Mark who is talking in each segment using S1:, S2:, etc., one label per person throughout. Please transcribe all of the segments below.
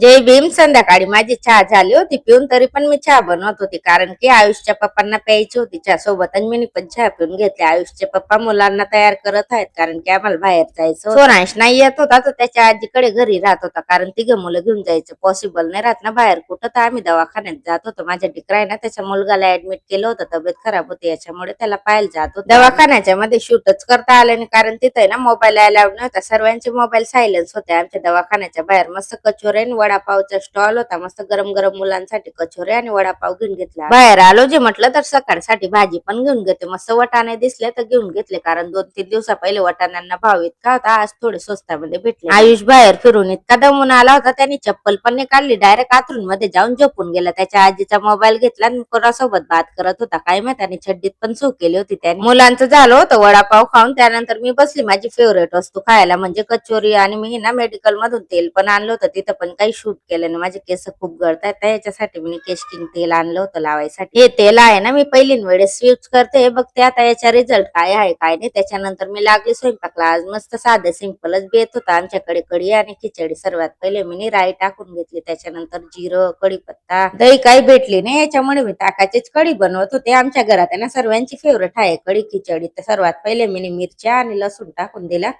S1: जय भीम. संध्याकाळी माझी चहा झाली होती पिऊन तरी पण मी चहा बनवत होती कारण की आयुषच्या पप्पांना प्यायची होती चहा सोबत आणि मी पण चहा पिऊन घेतली. आयुषचे पप्पा मुलांना तयार करत आहेत कारण की आम्हाला बाहेर जायचं सोनांश नाही येत होता तर त्याच्या आजीकडे घरी राहत होता कारण तिघे मुलं घेऊन जायचं. पॉसिबल नाही राहत ना बाहेर कुठं तर आम्ही दवाखान्यात जात होतो. माझ्या डिकराय आहे ना त्याच्या मुलगाला ऍडमिट केलं होतं तब्येत खराब होती याच्यामुळे त्याला पाहायला जात होतो. दवाखान्याच्या मध्ये शूटच करता आलं नाही कारण तिथे ना मोबाईल अलाउड नव्हता. सर्वांचे मोबाईल सायलेन्स होते. आमच्या दवाखान्याच्या बाहेर मस्त कचोरे आणि वडापावचा स्टॉल होता. मस्त गरम गरम मुलांसाठी कचोरे आणि वडापाव घेऊन घेतला. बाहेर आलो जे म्हटलं तर सकाळसाठी भाजी पण घेऊन घेते. मस्त वटाणे दिसले तर घेऊन घेतले. कारण दोन तीन दिवसा पहिले वटाण्यांना भाव इतका होता आज थोडे स्वस्तामध्ये भेटले. आयुष बाहेर फिरून इतका दमून आला होता. त्यांनी चप्पल पण नाही काढली. डायरेक्ट आतरून मध्ये जाऊन झोपून गेला. त्याच्या आजीचा मोबाईल घेतला आणि कोणासोबत बात करत होता. काय माहीत आणि छड्डीत पण चूक केली होती त्याने. मुलांचं झालं होतं वडापाव खाऊन. त्यानंतर मी बसली. माझी फेवरेट वस्तू खायला म्हणजे कचोरी आणि मी ना मेडिकल मधून तेल पण आणलं होतं. तिथं पण काही शूट केलं नाही माझे केस खूप गळतायत तर याच्यासाठी मी केश किंग तेल आणलं होतं लावायसाठी. हे तेल आहे ना मी पहिली वेळेस यूज करते बघते आता याचा रिझल्ट काय आहे काय नाही. त्याच्यानंतर मी लागली स्वयंपाकला. आज मस्त साधं सिंपलच बेत होता. आमच्याकडे कढी आणि खिचडी. सर्वात पहिले मी राई टाकून घेतली. त्याच्यानंतर जिरं कढीपत्ता. दही काही भेटली नाही. याच्यामुळे मी ताकाचीच कढी बनवत होते. आमच्या घरात आहे ना सर्वांची फेवरेट आहे कढी खिचडी. तर सर्वात पहिले मी मिरच्या आणि लसूण टाकून दिला.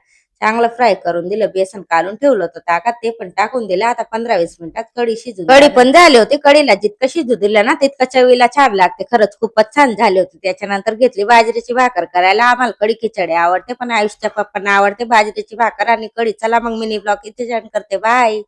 S1: चांगलं फ्राय करून दिलं बेसन काढून ठेवलं होतं ताकात ते पण टाकून दिलं. आता पंधरा वीस मिनिटात कढी शिजून कढी पण झाली होती. कढीला जितकं शिजू दिलं ना तितकं चवीला छान लागते. खरंच खूपच छान झाली होती. त्याच्यानंतर घेतली बाजरीची भाकर करायला. आम्हाला कढी खिचडी आवडते पण आयुषच्या पप्पांना आवडते बाजरीची भाकर आणि कढी. चला मग मिनी ब्लॉग इथे जॉईन करते. बाय.